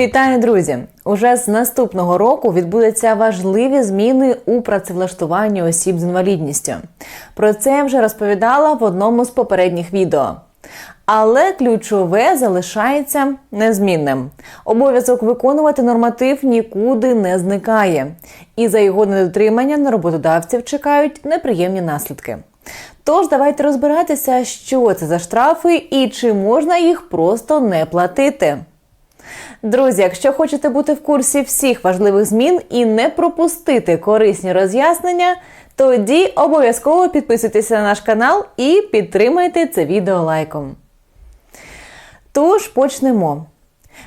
Вітаю, друзі! Уже з наступного року відбудуться важливі зміни у працевлаштуванні осіб з інвалідністю. Про це я вже розповідала в одному з попередніх відео. Але ключове залишається незмінним. Обов'язок виконувати норматив нікуди не зникає, і за його недотримання на роботодавців чекають неприємні наслідки. Тож давайте розбиратися, що це за штрафи і чи можна їх просто не платити. Друзі, якщо хочете бути в курсі всіх важливих змін і не пропустити корисні роз'яснення, тоді обов'язково підписуйтесь на наш канал і підтримайте це відео лайком. Тож почнемо.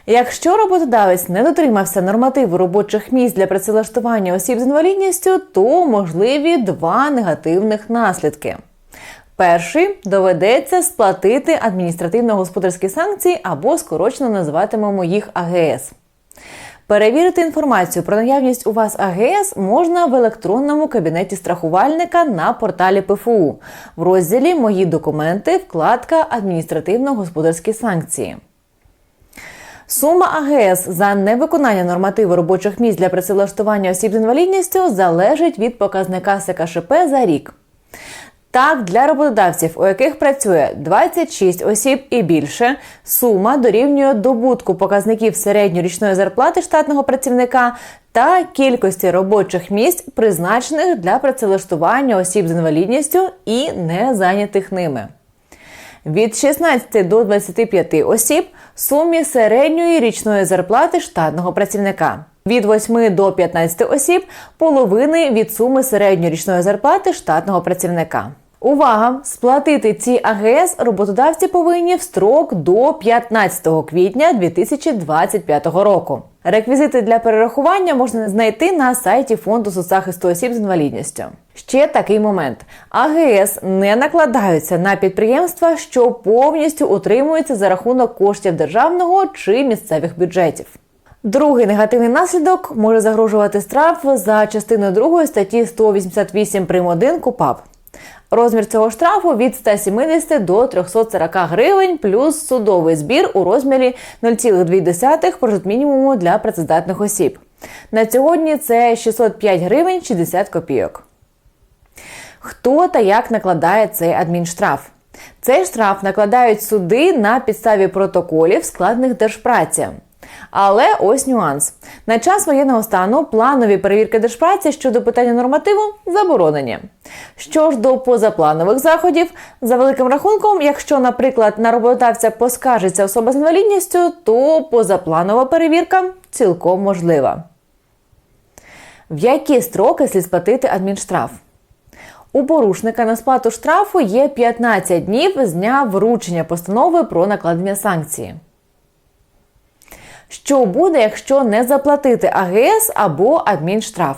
Якщо роботодавець не дотримався нормативу робочих місць для працевлаштування осіб з інвалідністю, то можливі два негативних наслідки. Перший доведеться сплатити адміністративно-господарські санкції або скорочено називатимемо їх АГС. Перевірити інформацію про наявність у вас АГС можна в електронному кабінеті страхувальника на порталі ПФУ в розділі Мої документи, вкладка Адміністративно-господарські санкції. Сума АГС за невиконання нормативу робочих місць для працевлаштування осіб з інвалідністю залежить від показника СКШП за рік. Так, для роботодавців, у яких працює 26 осіб і більше, сума дорівнює добутку показників середньорічної зарплати штатного працівника та кількості робочих місць, призначених для працевлаштування осіб з інвалідністю і не зайнятих ними. Від 16 до 25 осіб сумі середньої річної зарплати штатного працівника. Від 8 до 15 осіб половини від суми середньорічної зарплати штатного працівника. Увага! Сплатити ці АГС роботодавці повинні в строк до 15 квітня 2025 року. Реквізити для перерахування можна знайти на сайті фонду соцзахисту осіб з інвалідністю. Ще такий момент: АГС не накладаються на підприємства, що повністю утримуються за рахунок коштів державного чи місцевих бюджетів. Другий негативний наслідок може загрожувати штраф за частиною 2 статті 188 прим. 1 КУПАП. Розмір цього штрафу від 170 до 340 гривень, плюс судовий збір у розмірі 0,2 прожитмінімуму для працездатних осіб. На сьогодні це 605 гривень 60 копійок. Хто та як накладає цей адмінштраф? Цей штраф накладають суди на підставі протоколів, складених держпраці. Але ось нюанс: на час воєнного стану планові перевірки держпраці щодо питання нормативу заборонені. Що ж до позапланових заходів, за великим рахунком, якщо, наприклад, на роботодавця поскаржиться особа з інвалідністю, то позапланова перевірка цілком можлива. В які строки слід сплатити адмінштраф? У порушника на сплату штрафу є 15 днів з дня вручення постанови про накладення санкції. Що буде, якщо не заплатити АГС або адмінштраф?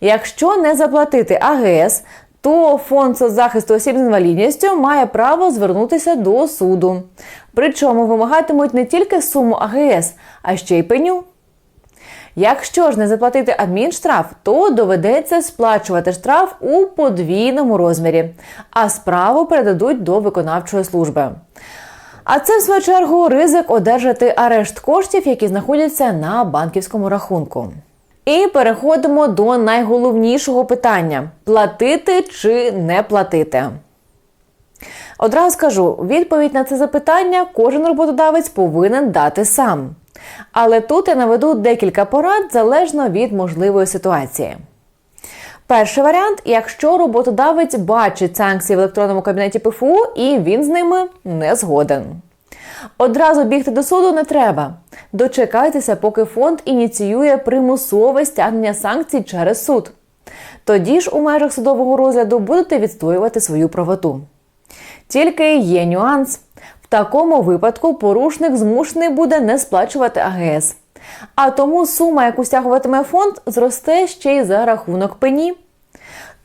Якщо не заплатити АГС, то фонд соцзахисту осіб з інвалідністю має право звернутися до суду. Причому вимагатимуть не тільки суму АГС, а ще й пеню. Якщо ж не заплатити адмінштраф, то доведеться сплачувати штраф у подвійному розмірі, а справу передадуть до виконавчої служби. А це в свою чергу ризик одержати арешт коштів, які знаходяться на банківському рахунку. І переходимо до найголовнішого питання: платити чи не платити. Одразу скажу, відповідь на це запитання кожен роботодавець повинен дати сам. Але тут я наведу декілька порад залежно від можливої ситуації. Перший варіант, якщо роботодавець бачить санкції в електронному кабінеті ПФУ і він з ними не згоден. Одразу бігти до суду не треба. Дочекайтеся, поки фонд ініціює примусове стягнення санкцій через суд. Тоді ж у межах судового розгляду будете відстоювати свою правоту. Тільки є нюанс. В такому випадку порушник змушений буде не сплачувати АГС. А тому сума, яку стягуватиме фонд, зросте ще й за рахунок пені.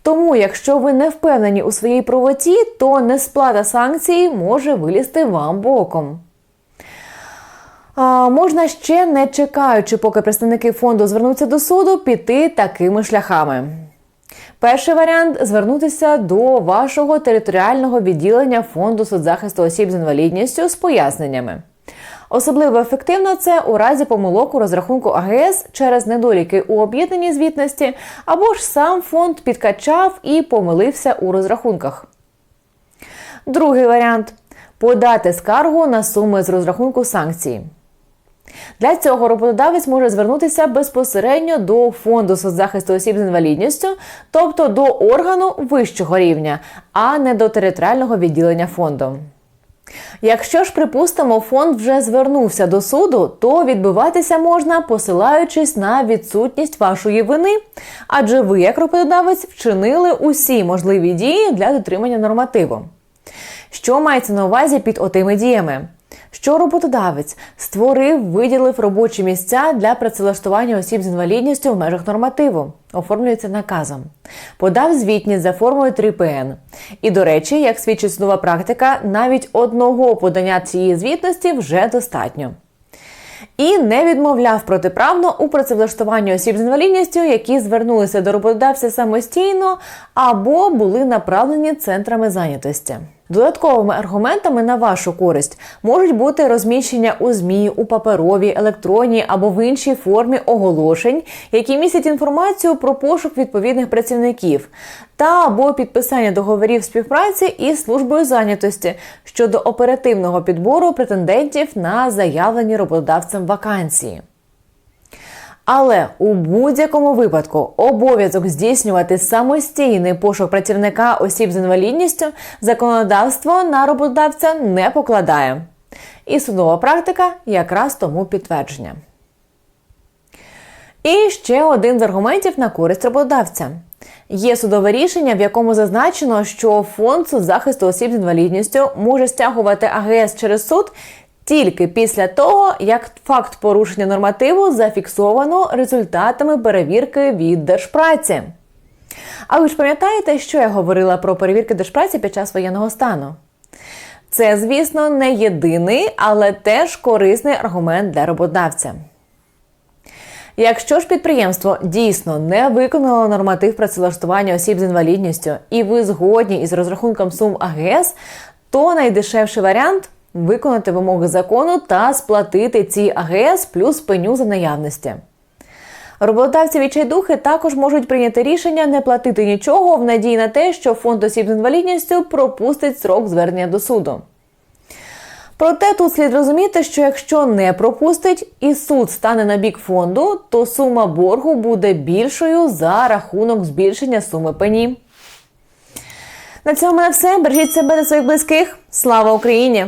Тому, якщо ви не впевнені у своїй правоті, то несплата санкцій може вилізти вам боком. А, Можна ще не чекаючи, поки представники фонду звернуться до суду, піти такими шляхами. Перший варіант звернутися до вашого територіального відділення фонду соцзахисту осіб з інвалідністю з поясненнями. Особливо ефективно це у разі помилок у розрахунку АГС через недоліки у об'єднаній звітності, або ж сам фонд підкачав і помилився у розрахунках. Другий варіант подати скаргу на суми з розрахунку санкцій. Для цього роботодавець може звернутися безпосередньо до фонду соцзахисту осіб з інвалідністю, тобто до органу вищого рівня, а не до територіального відділення фонду. Якщо ж, припустимо, фонд вже звернувся до суду, то відбиватися можна, посилаючись на відсутність вашої вини, адже ви, як роботодавець, вчинили усі можливі дії для дотримання нормативу. Що мається на увазі під отими діями? Що роботодавець створив, виділив робочі місця для працевлаштування осіб з інвалідністю в межах нормативу, оформлюється наказом, подав звітність за формою 3ПН. І, до речі, як свідчить судова практика, навіть одного подання цієї звітності вже достатньо. І не відмовляв протиправно у працевлаштуванні осіб з інвалідністю, які звернулися до роботодавця самостійно або були направлені центрами зайнятості. Додатковими аргументами на вашу користь можуть бути розміщення у ЗМІ, у паперовій, електронній або в іншій формі оголошень, які містять інформацію про пошук відповідних працівників, та або підписання договорів співпраці із службою зайнятості щодо оперативного підбору претендентів на заявлені роботодавцем вакансії. Але у будь-якому випадку обов'язок здійснювати самостійний пошук працівника осіб з інвалідністю законодавство на роботодавця не покладає. І судова практика якраз тому підтвердження. І ще один з аргументів на користь роботодавця. Є судове рішення, в якому зазначено, що фонд соцзахисту осіб з інвалідністю може стягувати АГС через суд тільки після того, як факт порушення нормативу зафіксовано результатами перевірки від держпраці. А ви ж пам'ятаєте, що я говорила про перевірки держпраці під час воєнного стану? Це, звісно, не єдиний, але теж корисний аргумент для роботодавця. Якщо ж підприємство дійсно не виконало норматив працевлаштування осіб з інвалідністю і ви згодні із розрахунком сум АГС, то найдешевший варіант виконати вимоги закону та сплатити ці АГС плюс пеню за наявності. Роботодавці відчайдухи також можуть прийняти рішення не платити нічого в надії на те, що фонд осіб з інвалідністю пропустить срок звернення до суду. Проте тут слід розуміти, що якщо не пропустить і суд стане на бік фонду, то сума боргу буде більшою за рахунок збільшення суми пені. На цьому на все. Бережіть себе та своїх близьких. Слава Україні!